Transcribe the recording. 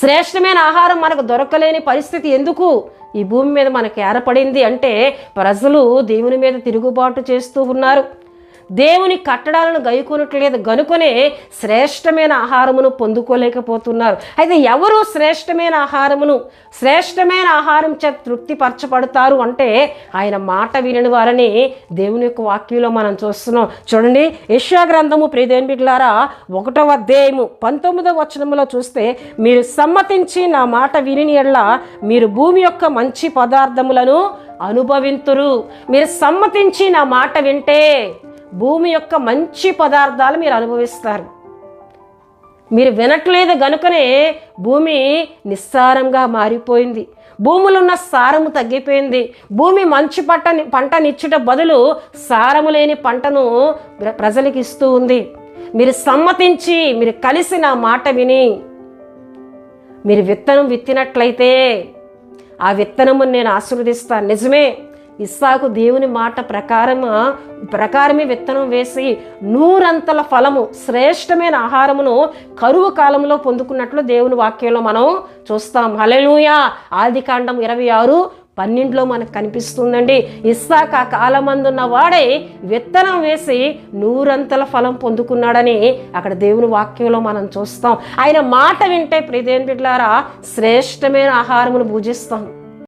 శ్రేష్టమైన ఆహారం మనకు దొరకలేని పరిస్థితి ఎందుకు? ఈ భూమి మీద మనకు ఏర్పడింది అంటే ప్రజలు దేవుని మీద తిరుగుబాటు చేస్తూ ఉన్నారు. దేవుని కట్టడాలను గైకొనట్లేదు గనుకొనే శ్రేష్టమైన ఆహారమును పొందుకోలేకపోతున్నారు. అయితే ఎవరు శ్రేష్టమైన ఆహారమును శ్రేష్టమైన ఆహారం చేత తృప్తిపరచబడతారు అంటే ఆయన మాట వినని వారని దేవుని యొక్క వాక్యంలో మనం చూస్తున్నాం. చూడండి యశ్వ గ్రంథము ప్రియదేని బిడ్లారా ఒకటవ అధ్యాయము పంతొమ్మిదవ వచనములో చూస్తే మీరు సమ్మతించి నా మాట విని ఎడ్ల మీరు భూమి యొక్క మంచి పదార్థములను అనుభవింతురు. మీరు సమ్మతించి నా మాట వింటే భూమి యొక్క మంచి పదార్థాలు మీరు అనుభవిస్తారు. మీరు వినట్లేదు గనుకనే భూమి నిస్సారంగా మారిపోయింది. భూములున్న సారము తగ్గిపోయింది. భూమి మంచి పంట పంటనిచ్చుట బదులు సారము లేని పంటను ప్ర- ప్రజలకు ఇస్తూ ఉంది. మీరు సమ్మతించి మీరు కలిసి నా మాట విని మీరు విత్తనం విత్తినట్లయితే ఆ విత్తనమును నేను ఆశీర్వదిస్తాను. నిజమే. ఇస్సాకు దేవుని మాట ప్రకారం ప్రకారమే విత్తనం వేసి నూరంతల ఫలము శ్రేష్టమైన ఆహారమును కరువు కాలంలో పొందుకున్నట్లు దేవుని వాక్యంలో మనం చూస్తాం. హలెలుయా ఆది కాండం ఇరవై ఆరు పన్నెండులో మనకు కనిపిస్తుందండి. ఇస్సాక్ ఆ కాలమందున్న వాడే విత్తనం వేసి నూరంతల ఫలం పొందుకున్నాడని అక్కడ దేవుని వాక్యంలో మనం చూస్తాం. ఆయన మాట వింటే ప్రియదేని బిడ్లారా శ్రేష్టమైన ఆహారమును భుజిస్తాం.